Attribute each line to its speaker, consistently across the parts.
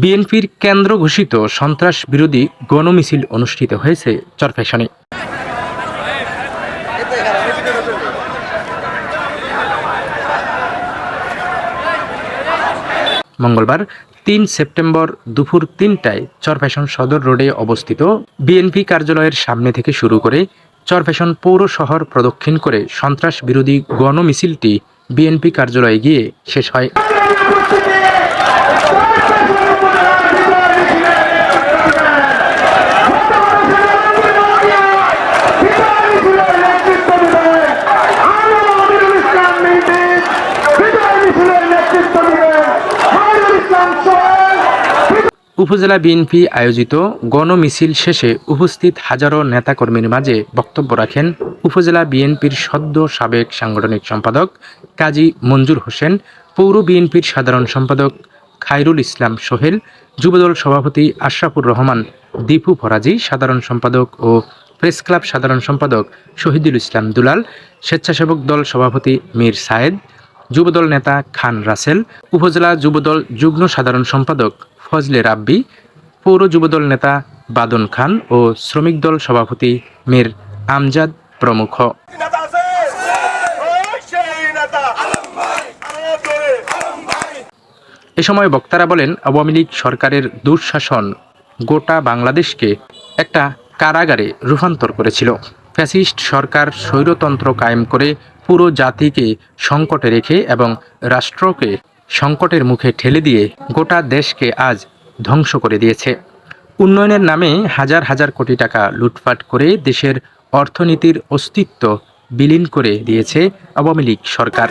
Speaker 1: বিএনপির কেন্দ্র ঘোষিত সন্ত্রাস বিরোধী গণমিছিল অনুষ্ঠিত হয়েছে চরফ্যাশনে মঙ্গলবার তিন সেপ্টেম্বর দুপুর তিনটায় চরফ্যাশন সদর রোডে অবস্থিত বিএনপি কার্যালয়ের সামনে থেকে শুরু করে চরফ্যাশন পৌর শহর প্রদক্ষিণ করে সন্ত্রাস বিরোধী গণমিছিলটি বিএনপি কার্যালয়ে গিয়ে শেষ হয়। উপজেলা বিএনপি আয়োজিত গণমিছিল শেষে উপস্থিত হাজারো নেতাকর্মীর মাঝে বক্তব্য রাখেন উপজেলা বিএনপির সদ্য সাবেক সাংগঠনিক সম্পাদক কাজী মঞ্জুর হোসেন, পৌর বিএনপির সাধারণ সম্পাদক খায়রুল ইসলাম সোহেল, যুবদল সভাপতি আশরাফুর রহমান, দীপু ফরাজি সাধারণ সম্পাদক ও প্রেস ক্লাব সাধারণ সম্পাদক শহীদুল ইসলাম দুলাল, স্বেচ্ছাসেবক দল সভাপতি মীর সায়েদ, যুবদল নেতা খান রাসেল, উপজেলা যুবদল যুগ্ম সাধারণ সম্পাদক ফজলে রাব্বি, পৌর যুবদল নেতা বাদন খান ও শ্রমিক দল সভাপতি মীর আমজাদ প্রমুখ। এ সময় বক্তারা বলেন, আওয়ামী লীগ সরকারের দুঃশাসন গোটা বাংলাদেশকে একটা কারাগারে রূপান্তর করেছিল। ফ্যাসিস্ট সরকার স্বৈরতন্ত্র কায়েম করে পুরো জাতিকে সংকটে রেখে এবং রাষ্ট্রকে সংকটের মুখে ঠেলে দিয়ে গোটা দেশকে আজ ধ্বংস করে দিয়েছে। উন্নয়নের নামে হাজার হাজার কোটি টাকা লুটপাট করে দেশের অর্থনীতির অস্তিত্ব বিলীন করে দিয়েছে আওয়ামী লীগ সরকার।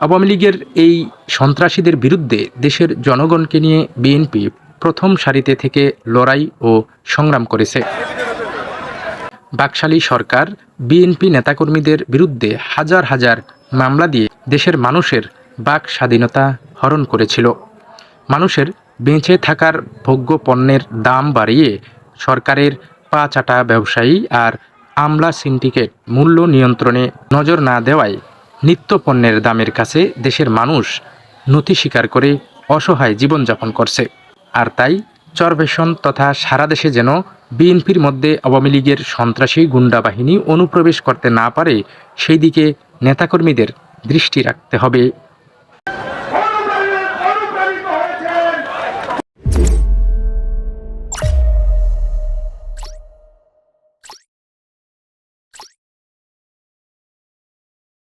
Speaker 1: আওয়ামী লীগের এই সন্ত্রাসীদের বিরুদ্ধে দেশের জনগণকে নিয়ে বিএনপি প্রথম সারিতে থেকে লড়াই ও সংগ্রাম করেছে। বাকশালী সরকার বিএনপি নেতাকর্মীদের বিরুদ্ধে হাজার হাজার মামলা দিয়ে দেশের মানুষের বাক স্বাধীনতা হরণ করেছিল। মানুষের বেঁচে থাকার ভোগ্য পণ্যের দাম বাড়িয়ে সরকারের পা চাটা ব্যবসায়ী আর আমলা সিন্ডিকেট মূল্য নিয়ন্ত্রণে নজর না দেওয়ায় নিত্য পণ্যের দামের কাছে দেশের মানুষ নথি স্বীকার করে অসহায় জীবনযাপন করছে। আর তাই চরবেশন তথা সারা দেশে যেন বিএনপির মধ্যে আওয়ামী লীগের সন্ত্রাসী গুন্ডা বাহিনী অনুপ্রবেশ করতে না পারে, সেই দিকে নেতাকর্মীদের দৃষ্টি রাখতে হবে।